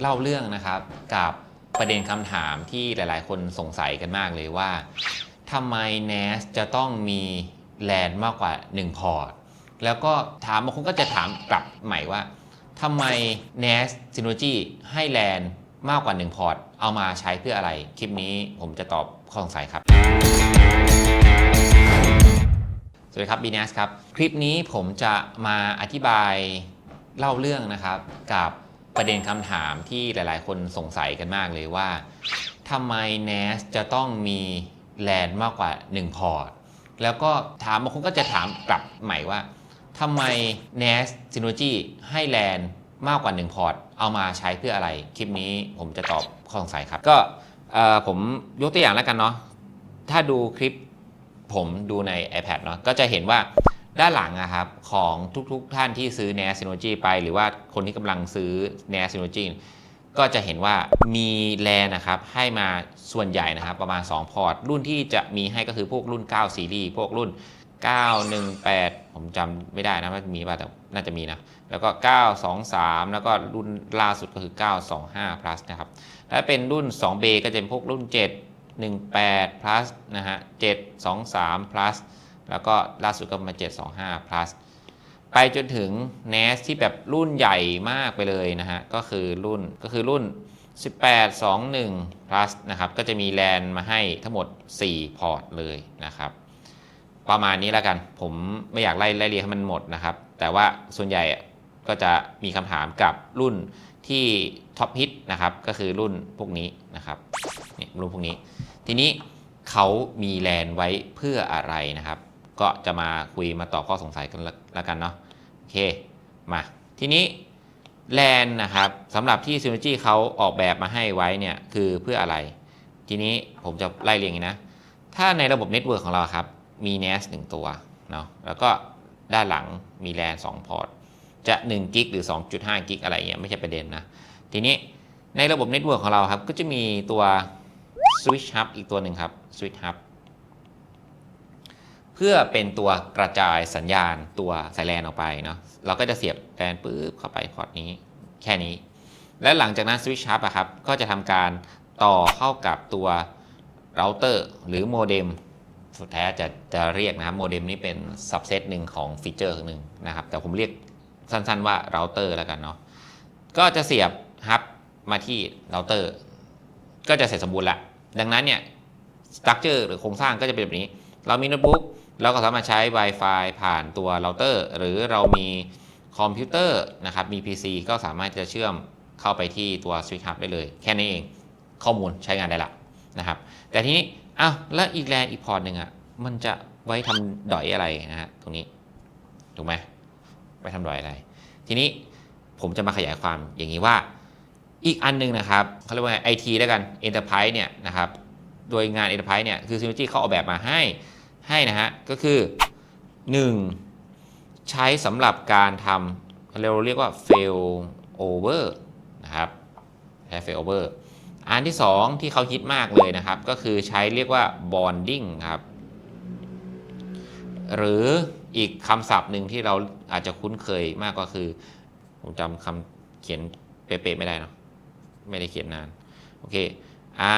เล่าเรื่องนะครับกับประเด็นคำถามที่หลายๆ คนสงสัยกันมากเลยว่าทำไม NAS จะต้องมีแลนมากกว่า 1 พอร์ต แล้วก็ถามบางคนก็จะถามกลับใหม่ว่าทำไม NAS Synology ให้แลนมากกว่า 1 พอร์ต เอามาใช้เพื่ออะไร คลิปนี้ผมจะตอบข้อสงสัยครับ สวัสดีครับ b n a s ครับ คลิปนี้ผมจะมาอธิบายเล่าเรื่องนะครับกับ ประเด็นคำถามที่หลาย ๆ คนสงสัยกันมากเลยว่าทำไม NAS จะต้องมีแลนมากกว่า 1 พอร์ต แล้วก็ถามบางคนก็จะถามกลับใหม่ว่าทำไม NAS Synology ให้แลนมากกว่า 1 พอร์ต เอามาใช้เพื่ออะไร คลิปนี้ผมจะตอบข้อสงสัยครับ ก็ผมยกตัวอย่างแล้วกันเนาะถ้าดูคลิปผมดูใน iPad เนาะก็จะเห็นว่า ด้านหลังอะครับของทุกๆท่านที่ซื้อ NAS Synology ไป หรือว่าคนที่กำลังซื้อ NAS Synology ก็จะเห็นว่ามีแลนนะครับให้มาส่วนใหญ่นะครับประมาณ 2 พอร์ต รุ่นที่จะมีให้ก็คือพวกรุ่น 9 ซีรีส์พวกรุ่น 918 ผมจำไม่ได้นะว่ามีป่ะแต่น่าจะมีนะ แล้วก็ 923 แล้วก็รุ่นล่าสุดก็คือ 925 plus นะครับถ้าเป็นรุ่น 2B ก็จะเป็นพวกรุ่น 7 18 plus นะฮะ723 plus แล้วก็ล่าสุดก็มา725 plus ไปจนถึง NAS ที่แบบรุ่นใหญ่มากไปเลยนะฮะ ก็คือรุ่นก็คือรุ่น 1821 plus นะครับ ก็จะมีแลนมาให้ทั้งหมด 4 พอร์ตเลยนะครับ ประมาณนี้แล้วกัน ผมไม่อยากไล่ไล่เรียงให้มันหมดนะครับ แต่ว่าส่วนใหญ่ก็จะมีคำถามกับรุ่นที่ท็อปฮิตนะครับ ก็คือรุ่นพวกนี้นะครับนี่รุ่นพวกนี้ ทีนี้เขามีแลนไว้เพื่ออะไรนะครับ ก็จะมาคุยมาตอบข้อสงสัยกันล้วกันเนาะโอเคมาทีนี้แลนนะครับสำหรับที่ Synology เขาออกแบบมาให้ไว้เนี่ยคือเพื่ออะไร ทีนี้ผมจะไล่เรียงอย่างนี้นะ ถ้าในระบบเน็ตเวิร์กของเราครับ มี NAS 1 ตัวเนาะแล้วก็ด้านหลังมีแลน2พอร์ตจะ1กิกหรือ 2.5กิกอะไรเงี้ยไม่ใช่ประเด็นนะ ทีนี้ในระบบเน็ตเวิร์กของเราครับ ก็จะมีตัว Switch Hub อีกตัวหนึ่งครับ Switch Hub เพื่อเป็นตัวกระจายสัญญาณตัวสายแลนออกไปเนาะเราก็จะเสียบแลนปุ๊บเข้าไปพอร์ตนี้แค่นี้ และหลังจากนั้น Switch Hub อะครับก็จะทำการต่อเข้ากับตัวเราเตอร์หรือโมเด็มสุดแท้จะจะเรียกนะครับโมเด็มนี่เป็นซับเซตหนึ่งของฟีเจอร์หนึ่งนะครับ แต่ผมเรียกสั้นๆว่าเราเตอร์แล้วกันเนาะก็จะเสียบฮับมาที่เราเตอร์ก็จะเสร็จสมบูรณ์ละดังนั้นเนี่ยสตั๊กเจอร์หรือโครงสร้างก็จะเป็นแบบนี้ เรามีโน้ตบุ๊กเราก็สามารถใช้ Wi-Fi ผ่านตัวเราเตอร์ หรือเรามีคอมพิวเตอร์นะครับมี PC ก็สามารถจะเชื่อมเข้าไปที่ตัว Switch Hub ได้เลย แค่นี้เองข้อมูลใช้งานได้ละนะครับ แต่ทีนี้อ้าวแล้วอีกแลนอีกพอร์ตหนึ่งอะมันจะไว้ทำดอยอะไรนะฮะตรงนี้ถูกไหมไว้ทำดอยอะไร ทีนี้ผมจะมาขยายความอย่างนี้ว่า อีกอันหนึงนะครับเขาเรียกว่าไอทีแล้วกัน Enterprise เนี่ยนะครับ โดยงาน Enterprise เนี่ยคือ Synology เขาออกแบบมาให้ให้นะฮะ ก็คือ 1. ใช้สำหรับการทำเราเรียกว่า fail over นะครับใช้ fail over อันที่ 2 ที่เขาฮิตมากเลยนะครับ ก็คือใช้เรียกว่า bonding ครับ หรืออีกคำศัพท์หนึ่งที่เราอาจจะคุ้นเคยมากก็คือ ผมจำคำเขียนเป๊ะๆไม่ได้เนาะไม่ได้เขียนนาน โอเค อ่า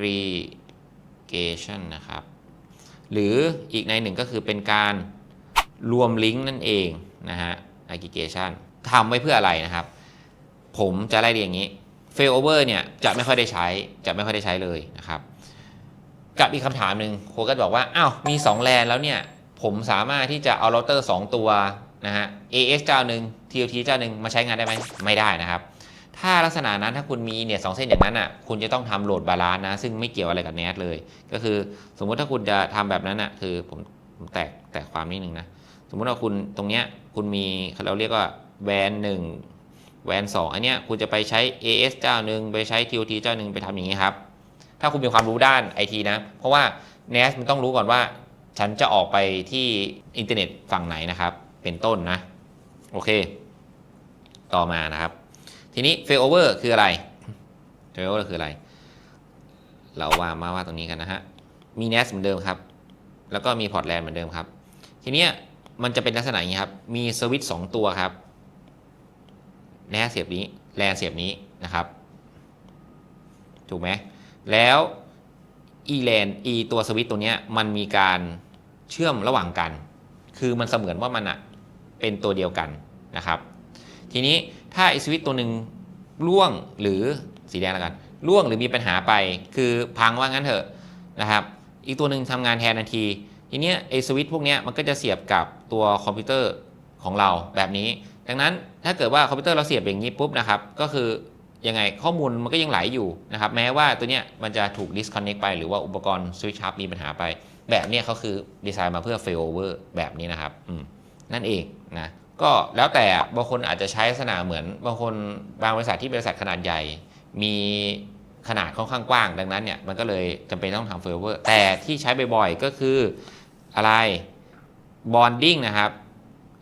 aggregation นะครับ หรืออีกในหนึ่งก็คือเป็นการรวมลิงก์นั่นเองนะฮะ aggregation ทำไว้เพื่ออะไรนะครับ ผมจะไล่เรียงอย่างนี้ failover เนี่ยจะไม่ค่อยได้ใช้ จะไม่ค่อยได้ใช้เลยนะครับ กับอีกคำถามหนึ่งโคก็บอกว่า อ้าว มี 2 แลนแล้วเนี่ย ผมสามารถที่จะเอาเราเตอร์ 2 ตัวนะฮะ AS เจ้าหนึ่ง TOT เจ้าหนึ่งมาใช้งานได้ไหมไม่ได้นะครับ ถ้าลักษณะนั้นถ้าคุณมีเนี่ยสองเส้นอย่างนั้นอะคุณจะต้องทำโหลดบาลานซ์นะ ซึ่งไม่เกี่ยวอะไรกับ NAS เลย ก็คือสมมุติถ้าคุณจะทำแบบนั้นอะคือผมผมแตกแตกความนิดนึงนะ สมมุติว่าคุณตรงเนี้ยคุณมีเราเรียกว่าแวนหนึ่งแวนสองอันเนี้ยคุณจะไปใช้ AS เจ้าหนึ่งไปใช้ TOT เจ้าหนึ่งไปทำอย่างนี้ครับ ถ้าคุณมีความรู้ด้านไอทีนะ เพราะว่า NAS มันต้องรู้ก่อนว่า ฉันจะออกไปที่อินเทอร์เน็ตฝั่งไหนนะครับ เป็นต้นนะ โอเค ต่อมานะครับ ทีนี้ failover คืออะไร failover คืออะไร เราว่ามาว่าตรงนี้กันนะฮะ มี NAS เหมือนเดิมครับ แล้วก็มีพอร์ตแลนเหมือนเดิมครับ ทีเนี้ยมันจะเป็นลักษณะอย่างนี้ครับ มีสวิตช์2ตัวครับ NAS เสียบนี้แลนเสียบนี้นะครับ ถูกไหม แล้วอีแลนอีตัวสวิตช์ตัวเนี้ยมันมีการเชื่อมระหว่างกัน คือมันเสมือนว่ามันอะเป็นตัวเดียวกันนะครับ ทีนี้ถ้าไอสวิตตัวหนึ่งร่วงหรือสีแดงแล้วกันร่วงหรือมีปัญหาไป คือพังว่างั้นเถอะนะครับ อีกตัวหนึ่งทำงานแทนทันที ทีเนี้ยไอสวิตพวกเนี้ยมันก็จะเสียบกับตัวคอมพิวเตอร์ของเราแบบนี้ ดังนั้นถ้าเกิดว่าคอมพิวเตอร์เราเสียบอย่างนี้ปุ๊บนะครับ ก็คือยังไงข้อมูลมันก็ยังไหลอยู่นะครับ แม้ว่าตัวเนี้ยมันจะถูก disconnect ไปหรือว่าอุปกรณ์ switch hub มีปัญหาไป แบบเนี้ยเขาคือดีไซน์มาเพื่อ failover แบบนี้นะครับนั่นเองนะ ก็แล้วแต่บางคนอาจจะใช้ลักษณะเหมือนบางคนบางบริษัทที่บริษัทขนาดใหญ่ มีขนาดค่อนข้างกว้าง ดังนั้นเนี่ยมันก็เลยจำเป็นต้องทำ failover แต่ที่ใช้บ่อยๆก็คืออะไร bonding นะครับ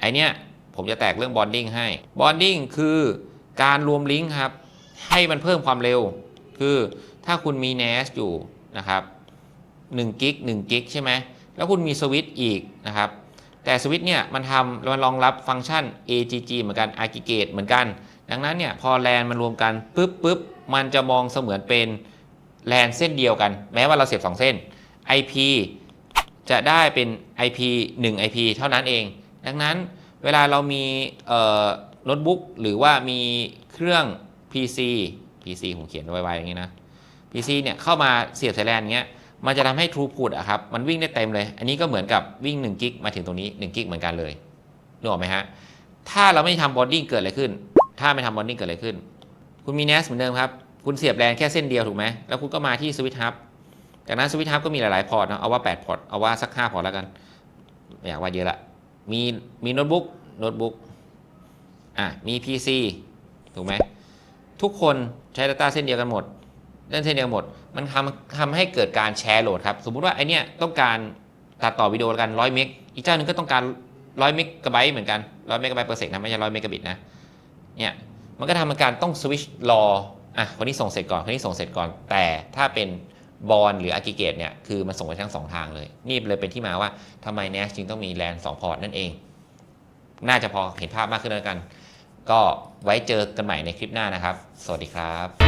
ไอเนี้ยผมจะแตกเรื่อง bonding ให้ bonding คือการรวมลิงก์ครับ ให้มันเพิ่มความเร็ว คือถ้าคุณมี NAS อยู่นะครับ1กิก1กิกใช่ไหมแล้วคุณมีสวิตช์อีกนะครับ แต่สวิตช์เนี่ยมันทำมันรองรับฟังก์ชัน AGG เหมือนกัน aggregate เหมือนกัน ดังนั้นเนี่ยพอแลนมันรวมกันปุ๊บปุ๊บมันจะมองเสมือนเป็นแลนเส้นเดียวกัน แม้ว่าเราเสียบ 2 เส้น IP จะได้เป็น IP 1 IP เท่านั้นเอง ดังนั้นเวลาเรามีโน้ตบุ๊กหรือว่ามีเครื่อง PC PC ผมเขียนไว้ๆอย่างนี้นะ PC เนี่ยเข้ามาเสียบสายแลนอย่างเงี้ย มันจะทำให้ Throughput อะครับมันวิ่งได้เต็มเลย อันนี้ก็เหมือนกับวิ่ง1กิกมาถึงตรงนี้1กิกเหมือนกันเลยนึกออกไหมฮะถ้าเราไม่ทำบอดดิ้งเกิดอะไรขึ้น ถ้าไม่ทำบอดดิ้งเกิดอะไรขึ้น คุณมี NAS เหมือนเดิมครับ คุณเสียบแลนแค่เส้นเดียวถูกไหมแล้วคุณก็มาที่สวิตช์ฮับจากนั้นสวิตช์ฮับก็มีหลาย ๆ พอร์ตนะเอาว่า 8 พอร์ต เอาว่าสัก 5 พอร์ตแล้วกันไม่อยากว่าเยอะละ มีมีโน้ตบุ๊กโน้ตบุ๊กอะมี PC ถูกไหมทุกคนใช้ Data เส้นเดียวกันหมด เล่นเส้นเดียวกันหมด มันทำทำให้เกิดการแชร์โหลดครับ สมมุติว่าไอเนี้ยต้องการตัดต่อวิดีโอกันร้อยเมก อีกเจ้าหนึ่งก็ต้องการร้อยเมกะไบต์เหมือนกันร้อยเมกะไบต์เปอร์เซ็นต์นะไม่ใช่ร้อยเมกะบิตนะ เนี่ย มันก็ทำให้การต้องสวิชรอ อะคนนี้ส่งเสร็จก่อน คนนี้ส่งเสร็จก่อน แต่ถ้าเป็นบอลหรืออากิเกตเนี่ย คือมันส่งไปทั้งสองทางเลย นี่เลยเป็นที่มาว่าทำไม NAS จึงต้องมีแลนสองพอร์ตนั่นเอง น่าจะพอเห็นภาพมากขึ้นแล้วกัน ก็ไว้เจอกันใหม่ในคลิปหน้านะครับ สวัสดีครับ